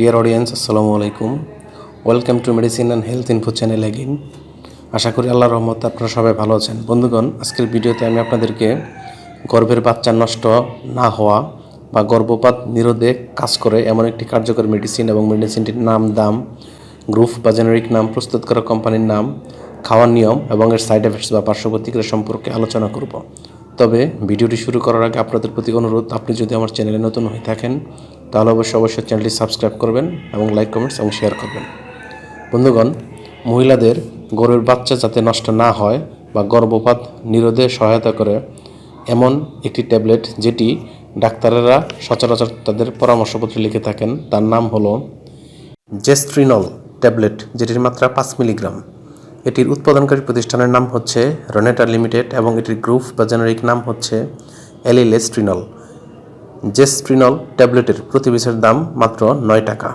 Deer audience আসসালামু আলাইকুম welcome to medicine and health info channel again আশা করি আল্লাহর রহমত আপনারা সবাই ভালো আছেন। বন্ধুগণ, আজকের ভিডিওতে আমি আপনাদেরকে গর্ভের বাচ্চা নষ্ট না হওয়া বা গর্ভপাত নিরোধে কাজ করে এমন একটি কার্যকর মেডিসিন এবং মেডিসিনটির নাম, দাম গ্রুপ বা জেনারিক নাম প্রস্তুত করা কোম্পানির নাম, খাওয়ার নিয়ম এবং এর সাইড এফেক্টস বা পার্শ্ব সম্পর্কে আলোচনা করব। তবে ভিডিওটি শুরু করার আগে আপনাদের প্রতি অনুরোধ, আপনি যদি আমার চ্যানেলে নতুন হয়ে থাকেন, তাহলে অবশ্যই অবশ্যই চ্যানেলটি সাবস্ক্রাইব করবেন এবং লাইক, কমেন্টস এবং শেয়ার করবেন। বন্ধুগণ, মহিলাদের গরুর বাচ্চা যাতে নষ্ট না হয় বা গর্ভপাত নিরোধে সহায়তা করে, এমন একটি ট্যাবলেট যেটি ডাক্তারেরা সচরাচর তাদের পরামর্শপত্রে লিখে থাকেন, তার নাম হলো জেস্ট্রিনল ট্যাবলেট, যেটির মাত্রা পাঁচ মিলিগ্রাম। এটির উৎপাদনকারী প্রতিষ্ঠানের নাম হচ্ছে রনেটা লিমিটেড এবং এটির গ্রুপ বা জেনারিক নাম হচ্ছে এলিলেস্ট্রিনল জেস্ট্রিনল ট্যাবলেটের প্রতি পিসের দাম মাত্র নয় টাকা।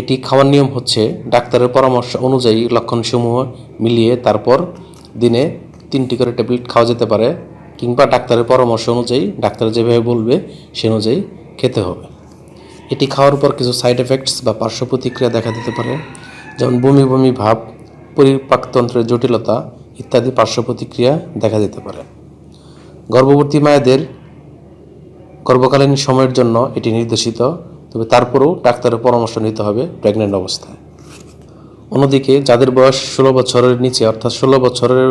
এটি খাওয়ার নিয়ম হচ্ছে ডাক্তারের পরামর্শ অনুযায়ী লক্ষণসমূহ মিলিয়ে তারপর দিনে তিনটি করে ট্যাবলেট খাওয়া যেতে পারে কিংবা ডাক্তারের পরামর্শ অনুযায়ী ডাক্তার যেভাবে বলবে সে অনুযায়ী খেতে হবে। এটি খাওয়ার পর কিছু সাইড এফেক্টস বা পার্শ্ব প্রতিক্রিয়া দেখা দিতে পারে, যেমন বমি বমি ভাব পরিপাকতন্ত্রের জটিলতা ইত্যাদি পার্শ্ব প্রতিক্রিয়া দেখা দিতে পারে। গর্ভবতী মায়েদের গর্ভকালীন সময়ের জন্য এটি নির্দেশিত, তবে তারপরেও ডাক্তারের পরামর্শ নিতে হবে প্রেগনেন্ট অবস্থায়। অন্যদিকে, যাদের বয়স ষোলো বছরের নিচে, অর্থাৎ ষোলো বছরের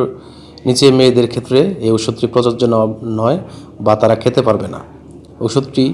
নিচে মেয়েদের ক্ষেত্রে এই ওষুধটি প্রযোজ্য নয় বা তারা খেতে পারবে না। ওষুধটি